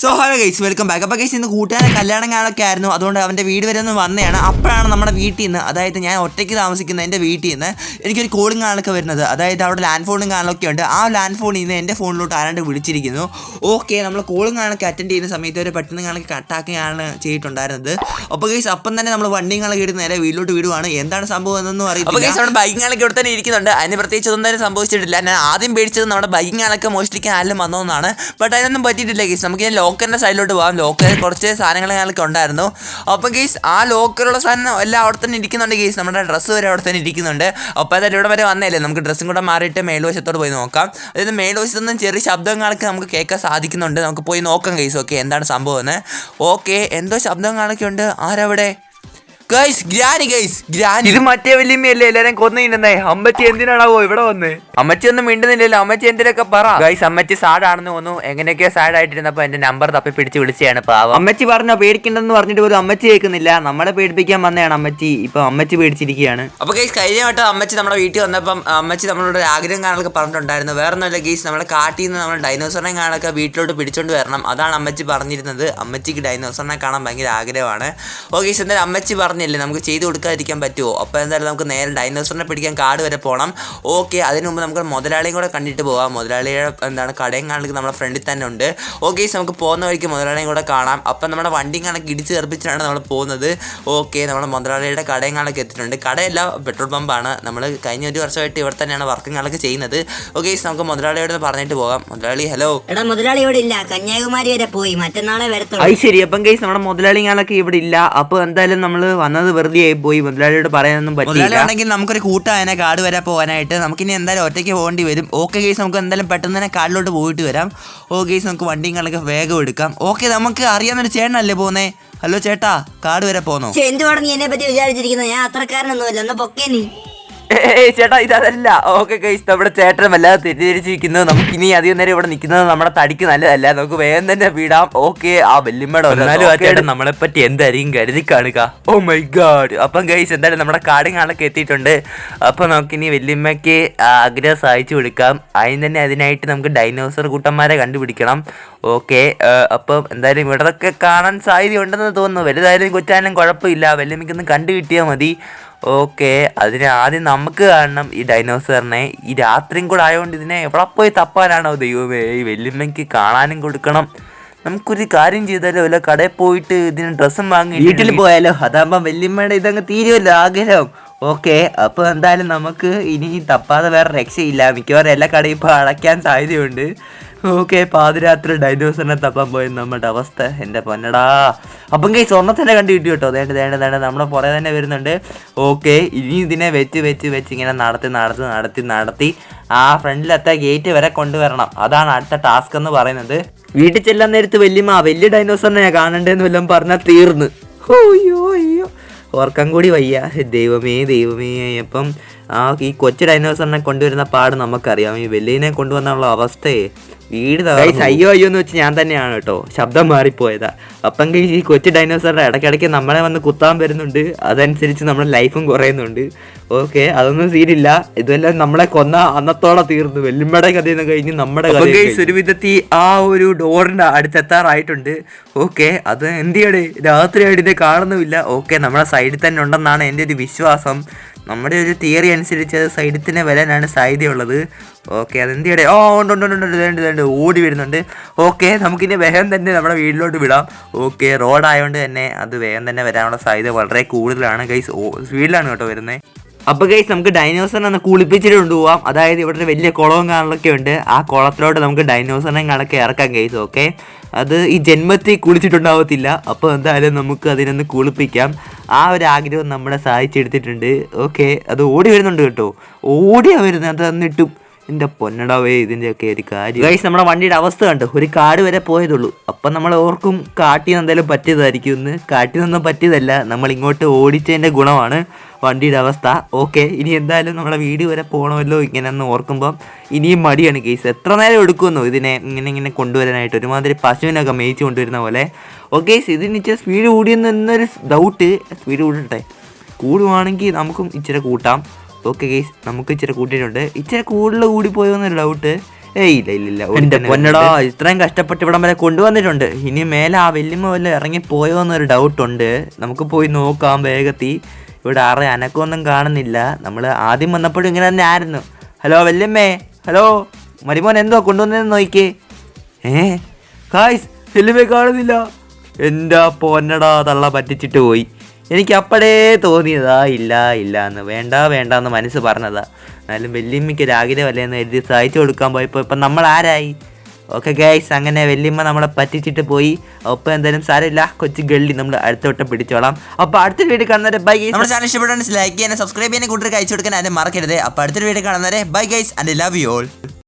So hello guys welcome back അപ്പോൾ guys ഇന്ന് കൂട്ടുകാരെ കല്യാണം കാണൊക്കെ ആയിരുന്നു. അതുകൊണ്ട് അവന്റെ വീട് വരെ ഒന്ന് വന്നതാണ്. അപ്പോഴാണ് നമ്മുടെ വീട്ടിൽ നിന്ന് അതായത് ഞാൻ ഒറ്റയ്ക്ക് താമസിക്കുന്ന എന്റെ വീട്ടിൽ നിന്ന് എനിക്കൊരു കോളും കാണൊക്കെ വരുന്നത്. അതായത് അവിടെ ലാൻഡ് ഫോണും കാണൊക്കെ ഉണ്ട്. ആ ലാൻഡ് ഫോണിൽ നിന്ന് എന്റെ ഫോണിലോട്ട് ആരാണ്ട് വിളിച്ചിരിക്കുന്നു. ഓക്കെ നമ്മൾ കോളും കാണൊക്കെ അറ്റൻഡ് ചെയ്യുന്ന സമയത്ത് ഒരു പെട്ടെന്ന് കാണൊക്കെ കട്ടാക്കുകയാണ് ചെയ്തിട്ടുണ്ടായിരുന്നത്. അപ്പോൾ ഗൈസ് അപ്പം തന്നെ നമ്മൾ വണ്ടിയും കാണൊക്കെ എടുത്ത് നേരെ വീട്ടിലോട്ട് വിടുവാണ്. എന്താണ് സംഭവം എന്നൊന്നും അറിയില്ല അപ്പോൾ ഗൈസ് നമ്മുടെ ബൈക്കുകളൊക്കെ ഇവിടെ തന്നെ ഇരിക്കുന്നുണ്ട്. അതിന് പ്രത്യേകിച്ച് ഒന്നും തന്നെ സംഭവിച്ചിട്ടില്ല. ഞാൻ ആദ്യം പേടിച്ചത് നമ്മുടെ ബൈക്കുകളൊക്കെ മോഷ്ടിക്കാൻ ആരും വന്നതെന്നാണ് ബട്ട് അതിനൊന്നും പറ്റിയിട്ടില്ല ഗൈസ് നമുക്ക് ഞാൻ ലോക്കറിന്റെ സൈഡിലോട്ട് പോകാം. ലോക്കറിൽ കുറച്ച് സാധനങ്ങൾ ഞങ്ങൾക്ക് ഉണ്ടായിരുന്നു. അപ്പം ഗീസ് ആ ലോക്കറുള്ള സാധനം എല്ലാം അവിടെ തന്നെ ഇരിക്കുന്നുണ്ട് ഗീസ് നമ്മുടെ ഡ്രസ്സ് വരെ അവിടെ തന്നെ ഇരിക്കുന്നുണ്ട്. അപ്പോൾ അതായത് ഇവിടെ വരെ വന്നല്ലേ? നമുക്ക് ഡ്രസ്സും കൂടെ മാറിയിട്ട് മേൽവശത്തോട് പോയി നോക്കാം. അതായത് മേൽവശത്തു നിന്ന് ചെറിയ ശബ്ദങ്ങളൊക്കെ നമുക്ക് കേൾക്കാൻ സാധിക്കുന്നുണ്ട്. നമുക്ക് പോയി നോക്കാം ഗീസ് ഓക്കെ എന്താണ് സംഭവം എന്ന്. ഓക്കെ എന്തോ ശബ്ദങ്ങളൊക്കെ ഉണ്ട്. ആരവിടെ? Guys granny guys granny. ഇത് മറ്റേ വല്യമ്മയല്ലേ എല്ലാരും കൊന്നിരുന്നേ അമ്മച്ചി എന്തിനാണാവോ ഇവിടെ വന്ന്? അമ്മച്ചി ഒന്നും മിണ്ടുന്നില്ലല്ലോ. അമ്മച്ചി എന്തിനൊക്കെ പറ? ഗൈസ് അമ്മച്ചി സാഡ് ആണെന്ന് തോന്നുന്നു. എങ്ങനെയൊക്കെയോ സാഡ് ആയിട്ടിരുന്നപ്പോ എന്റെ നമ്പർ തപ്പി പിടിച്ച് വിളിച്ചതാണ് പാവം. അമ്മച്ചി പറഞ്ഞോ പേടിക്കണ്ടെന്ന് പറഞ്ഞിട്ട് പോലും അമ്മച്ചി കേൾക്കുന്നില്ല. നമ്മളെ പേടിപ്പിക്കാൻ വന്നതാണ് അമ്മച്ചി. ഇപ്പൊ അമ്മച്ചി പേടിച്ചിരിക്കുകയാണ്. അപ്പൊ ഗൈസ് കഴിഞ്ഞ വട്ടം അമ്മച്ചി നമ്മുടെ വീട്ടിൽ വന്നപ്പം അമ്മച്ചി നമ്മളോട് ആഗ്രഹം കാണാനൊക്കെ പറഞ്ഞിട്ടുണ്ടായിരുന്നു. വേറെ ഒന്നുമില്ല ഗൈസ് നമ്മളെ കാട്ടിൽ നിന്ന് നമ്മൾ ഡൈനോസറിനെ കാണാനൊക്കെ വീട്ടിലോട്ട് പിടിച്ചോണ്ട് വരണം. അതാണ് അമ്മച്ചി പറഞ്ഞിരുന്നത്. അമ്മച്ചിക്ക് ഡൈനോസറിനെ കാണാൻ ഭയങ്കര ആഗ്രഹമാണ്. ഓ ഗൈസ് എന്തായാലും അമ്മച്ചി പറഞ്ഞില്ലേ നമുക്ക് ചെയ്ത് കൊടുക്കാതിരിക്കാൻ പറ്റുമോ അപ്പോൾ എന്തായാലും നമുക്ക് നേരെ ഡൈനോസറിനെ പിടിക്കാൻ കാട് വരെ പോകണം ഓക്കെ അതിന് മുമ്പ് നമുക്ക് മുതലാളിയും കൂടെ കണ്ടിട്ട് പോകാം മുതലാളിയുടെ എന്താണ് കടയും കാണുന്നത് നമ്മുടെ ഫ്രണ്ടിൽ തന്നെ ഉണ്ട്. ഓക്കെ നമുക്ക് പോകുന്ന വഴിക്ക് മുതലാളിയും കൂടെ കാണാം. അപ്പം നമ്മുടെ വണ്ടിയും കണക്ക് ഇടിച്ച് തെറിപ്പിച്ചാണ് നമ്മൾ പോകുന്നത്. ഓക്കെ നമ്മുടെ മുതലാളിയുടെ കടയും കാണൊക്കെ എത്തിയിട്ടുണ്ട്. കടയല്ല പെട്രോൾ പമ്പാണ് നമ്മൾ കഴിഞ്ഞ ഒരു വർഷമായിട്ട് ഇവിടെ തന്നെയാണ് വർക്കും കാണൊക്കെ ചെയ്യുന്നത്. ഓക്കെ നമുക്ക് മുതലാളിയോട് പറഞ്ഞിട്ട് പോകാം. മുതലാളി ഹലോ. എടാ മുതലാളി ഇവിടെ ഇല്ല. കന്യാകുമാരി വരെ പോയി. മറ്റന്നാളെ വരത്തുള്ളൂ. അത് ശരി അപ്പം കേസ് നമ്മുടെ മുതലാളിങ്ങളൊക്കെ ഇവിടെ ഇല്ല. അപ്പോൾ എന്തായാലും നമ്മൾ വന്നത് വെറുതെ ആയി പോയി. മുതലാളിയോട് പറയാനൊന്നും പറ്റില്ല നമുക്കൊരു കൂട്ടായനെ കാട് വരെ പോകാനായിട്ട് നമുക്കിനി എന്തായാലും ഒറ്റയ്ക്ക് പോകേണ്ടി വരും. ഓക്കെ ഗേസ് നമുക്ക് എന്തായാലും പെട്ടെന്ന് തന്നെ കാടിലോട്ട് പോയിട്ട് വരാം. ഓ ഗേസ് നമുക്ക് വണ്ടിയും വേഗം എടുക്കാം. ഓക്കെ നമുക്ക് അറിയാവുന്നൊരു ചേട്ടനല്ലേ പോകുന്നേ ഹലോ ചേട്ടാ കാട് വരെ പോന്നോ? എന്തുവാണ് നീ എന്നെ പറ്റി വിചാരിച്ചിരിക്കുന്നത്? ഞാൻ അത്രക്കാരനൊന്നുമല്ല. ഒന്ന് പൊക്കേ നീ. ഏയ് ചേട്ടാ ഇതല്ല. ഓക്കെ ഗൈസ് നമ്മുടെ ചേട്ടൻ വല്ലാതെ തെറ്റിദ്ധരിച്ചിരിക്കുന്നത് നമുക്ക് ഇനി അധികം നേരം ഇവിടെ നിൽക്കുന്നത് നമ്മുടെ തടിക്ക് നല്ലതല്ല. നമുക്ക് വേഗം തന്നെ വിടാം. ഓക്കെ ആ വെല്ലുമ്മയുടെ എന്നാലും ആ ചേട്ടൻ നമ്മളെ പറ്റി എന്തായിരിക്കും കരുതി കാണുക? ഓ മൈ ഗാഡ് അപ്പം ഗൈസ് എന്തായാലും നമ്മുടെ കാടും കാണൊക്കെ എത്തിയിട്ടുണ്ട്. അപ്പം നമുക്കിനി വെല്ലുമ്മയ്ക്ക് ആഗ്രഹം സഹായിച്ചു കൊടുക്കാം. അതിന് തന്നെ അതിനായിട്ട് നമുക്ക് ഡൈനോസർ കൂട്ടന്മാരെ കണ്ടുപിടിക്കണം. ഓക്കെ അപ്പം എന്തായാലും ഇവിടെ കാണാൻ സാധ്യത ഉണ്ടെന്ന് തോന്നുന്നു. വലുതായാലും കൊച്ചായാലും കുഴപ്പമില്ല. വല്യമ്മയ്ക്കൊന്ന് കണ്ടു കിട്ടിയാൽ മതി. ഓക്കെ അതിന് ആദ്യം നമുക്ക് കാണണം ഈ ഡൈനോസറിനെ ഈ രാത്രിയും കൂടെ ആയതുകൊണ്ട് ഇതിനെ എവിടെ പോയി തപ്പാനാണോ ദൈവമേ? ഈ വെല്ലുമ്മയ്ക്ക് കാണാനും കൊടുക്കണം. നമുക്കൊരു കാര്യം ചെയ്താലോ? അല്ല കടയിൽ പോയിട്ട് ഇതിന് ഡ്രസ്സും വാങ്ങി വീട്ടിൽ പോയാലോ? അതാകുമ്പോ വെല്ലുമ്മയുടെ ഇതങ്ങ് തീരുമല്ലോ ആഗ്രഹം. ഓക്കെ അപ്പോൾ എന്തായാലും നമുക്ക് ഇനി തപ്പാതെ വേറെ രക്ഷയില്ല. മിക്കവാറും എല്ലാ കടയും ഇപ്പോൾ അടയ്ക്കാൻ സാധ്യതയുണ്ട്. ഓക്കെ പാതിരാത്രി ഡൈനോസറിനെ തപ്പാൻ പോയ നമ്മുടെ അവസ്ഥ. എന്റെ പൊന്നടാ. അപ്പം കൈ സ്വർണത്തിനെ കണ്ടു കിട്ടി കേട്ടോ വേണ്ട വേണ്ട വേണ്ട നമ്മുടെ പുറകെ തന്നെ വരുന്നുണ്ട്. ഓക്കെ ഇനി ഇതിനെ വെച്ച് വെച്ച് വെച്ച് ഇങ്ങനെ നടത്തി നടത്തി നടത്തി നടത്തി ആ ഫ്രണ്ടിലത്തെ ഗേറ്റ് വരെ കൊണ്ടുവരണം. അതാണ് അടുത്ത ടാസ്ക് എന്ന് പറയുന്നത്. വീട്ടിൽ ചെല്ലാൻ നേരത്ത് വല്യമ്മ വലിയ ഡൈനോസറിനെ കാണണ്ടേന്ന് വല്ലതും പറഞ്ഞാൽ തീർന്ന്. അയ്യോ ഓർക്കാൻ കൂടി വയ്യ. ദൈവമേ ദൈവമേ. അപ്പം ആ ഈ കൊച്ചു ഡൈനോസറിനെ കൊണ്ടുവരുന്ന പാട് നമുക്കറിയാം. ഈ വെല്ലിനെ കൊണ്ടുവന്നുള്ള അവസ്ഥയെ വീട്. അയ്യോ അയ്യോ എന്ന് വെച്ച് ഞാൻ തന്നെയാണ് കേട്ടോ. ശബ്ദം മാറിപ്പോയതാ. അപ്പം ഈ കൊച്ചു ഡൈനോസറിന്റെ ഇടയ്ക്കിടയ്ക്ക് നമ്മളെ വന്ന് കുത്താൻ വരുന്നുണ്ട്. അതനുസരിച്ച് നമ്മുടെ ലൈഫും കുറയുന്നുണ്ട്. ഓക്കെ അതൊന്നും സീനില്ല ഇതെല്ലാം നമ്മളെ കൊന്ന അന്നത്തോടെ തീർന്നു. വെല്ലുമ്മയുടെ കഥയെന്ന് കഴിഞ്ഞ് നമ്മുടെ ഒരു വിധത്തിൽ ആ ഒരു ഡോറിന്റെ അടുത്തെത്താറായിട്ടുണ്ട്. ഓക്കെ അത് എന്തിയാണ്? രാത്രിയായിട്ട് ഇതിനെ കാണുന്നുമില്ല. ഓക്കെ നമ്മുടെ സൈഡിൽ തന്നെ ഉണ്ടെന്നാണ് എന്റെ ഒരു വിശ്വാസം. നമ്മുടെ ഒരു തിയറി അനുസരിച്ച് അത് സൈഡിൽ തന്നെ വരാനാണ് സാധ്യതയുള്ളത്. ഓക്കെ അതെന്തിയുടെ ഓ ഉണ്ട് ഉണ്ട് ഉണ്ട് ഉണ്ട് ഉണ്ട് ഓടി വരുന്നുണ്ട്. ഓക്കെ നമുക്കിനി വേഗം തന്നെ നമ്മുടെ വീട്ടിലോട്ട് വിടാം. ഓക്കെ റോഡായതുകൊണ്ട് തന്നെ അത് വേഗം തന്നെ വരാനുള്ള സാധ്യത വളരെ കൂടുതലാണ്. ഗൈസ് ഓ സ്പീഡിലാണ് കേട്ടോ വരുന്നത്. അപ്പോൾ ഗൈസ് നമുക്ക് ഡൈനോസറിനെ ഒന്ന് കുളിപ്പിച്ചിട്ട് കൊണ്ടുപോകാം അതായത് ഇവിടെ വലിയ കുളവും കാണലൊക്കെ ഉണ്ട്. ആ കുളത്തിലോട്ട് നമുക്ക് ഡൈനോസറിനെ കണക്കെ ഇറക്കാം ഗൈസ് ഓക്കെ അത് ഈ ജന്മത്തിൽ കുളിച്ചിട്ടുണ്ടാവത്തില്ല. അപ്പോൾ എന്തായാലും നമുക്ക് അതിനൊന്ന് കുളിപ്പിക്കാം. ആ ഒരു ആഗ്രഹം നമ്മളെ സഹായിച്ചെടുത്തിട്ടുണ്ട് ഓക്കെ അത് ഓടി വരുന്നുണ്ട് കേട്ടോ. ഓടിയാ വരുന്നത് അത് എന്നിട്ടും എന്റെ പൊന്നടവേ ഇതിന്റെയൊക്കെ ഒരു കാര്യം. ഗൈസ് നമ്മുടെ വണ്ടിയുടെ അവസ്ഥ കണ്ടു? ഒരു കാട് വരെ പോയതുള്ളൂ. അപ്പം നമ്മൾ ഓർക്കും കാട്ടിൽ നിന്ന് പറ്റിയതായിരിക്കും എന്ന് കാട്ടിൽ നിന്നും പറ്റിയതല്ല. നമ്മൾ ഇങ്ങോട്ട് ഓടിച്ചതിന്റെ ഗുണമാണ് വണ്ടിയുടെ അവസ്ഥ. ഓക്കെ ഇനി എന്തായാലും നമ്മളെ വീട് വരെ പോകണമല്ലോ ഇങ്ങനെ ഓർക്കുമ്പോൾ ഓർക്കുമ്പം ഇനിയും മടിയാണ് കേസ് എത്ര നേരം എടുക്കുമെന്നോ ഇതിനെ ഇങ്ങനെ ഇങ്ങനെ കൊണ്ടുവരാനായിട്ട്? ഒരുമാതിരി പശുവിനൊക്കെ മേയിച്ച് കൊണ്ടുവരുന്ന പോലെ. ഓക്കെ ഇതിന് ഇച്ചിരി സ്പീഡ് കൂടിയെന്നൊരു ഡൗട്ട് സ്പീഡ് കൂടട്ടെ. കൂടുവാണെങ്കിൽ നമുക്കും ഇച്ചിരി കൂട്ടാം. ഓക്കെ ഗൈസ് നമുക്ക് ഇച്ചിരി കൂട്ടിയിട്ടുണ്ട്. ഇച്ചിരി കൂടുതൽ കൂടി പോയോന്നൊരു ഡൗട്ട് ഏയ് ഇല്ല ഇല്ല ഇല്ല എന്റെ പൊന്നടാ ഇത്രയും കഷ്ടപ്പെട്ട് ഇവിടം വരെ കൊണ്ടുവന്നിട്ടുണ്ട്. ഇനി മേലെ ആ വലിയ വല്ല ഇറങ്ങി പോയോ എന്നൊരു ഡൗട്ട് ഉണ്ട്. നമുക്ക് പോയി നോക്കാം വേഗത്തി. ഇവിടെ ആറ് അനക്കൊന്നും കാണുന്നില്ല. നമ്മൾ ആദ്യം വന്നപ്പോഴും ഇങ്ങനെ തന്നെ ആയിരുന്നു. ഹലോ വല്യമ്മേ ഹലോ മരിമോൻ എന്തോ കൊണ്ടുവന്നതെന്ന് നോക്കിക്കേ. ഏ കായ്സ് വല്യമ്മേ കാണുന്നില്ല. എന്താ പൊന്നടാ തള്ള പറ്റിച്ചിട്ട് പോയി. എനിക്ക് അപ്പോഴേ തോന്നിയതാ ഇല്ല ഇല്ല എന്ന്. വേണ്ട വേണ്ട എന്ന് മനസ്സ് പറഞ്ഞതാ. എന്നാലും വല്യമ്മയ്ക്ക് ഒരു ആഗ്രഹമല്ലേ എന്ന് എഴുതി സഹായിച്ചു കൊടുക്കാൻ പോയപ്പോൾ ഇപ്പം നമ്മൾ ആരായി? ഓക്കെ ഗൈസ് അങ്ങനെ വല്യമ്മ നമ്മളെ പറ്റിച്ചിട്ട് പോയി. ഒപ്പം എന്തായാലും സാരമില്ല. കൊച്ചു ഗള്ളി നമ്മൾ അടുത്ത വട്ടം പിടിച്ചോളാം. അപ്പോൾ അടുത്ത വീഡിയോ കാണുന്നവരെ ബൈ ഗൈസ് നമ്മുടെ ചാനൽ ഇഷ്ടപ്പെട്ടാണ് ലൈക്ക് ചെയ്യാൻ സബ്സ്ക്രൈബ് ചെയ്യാൻ കൂട്ടർ അയച്ചു കൊടുക്കാൻ ആരും മറക്കരുത്. അപ്പോൾ അടുത്തൊരു വീഡിയോ കാണുന്നവരെ bye guys and love you all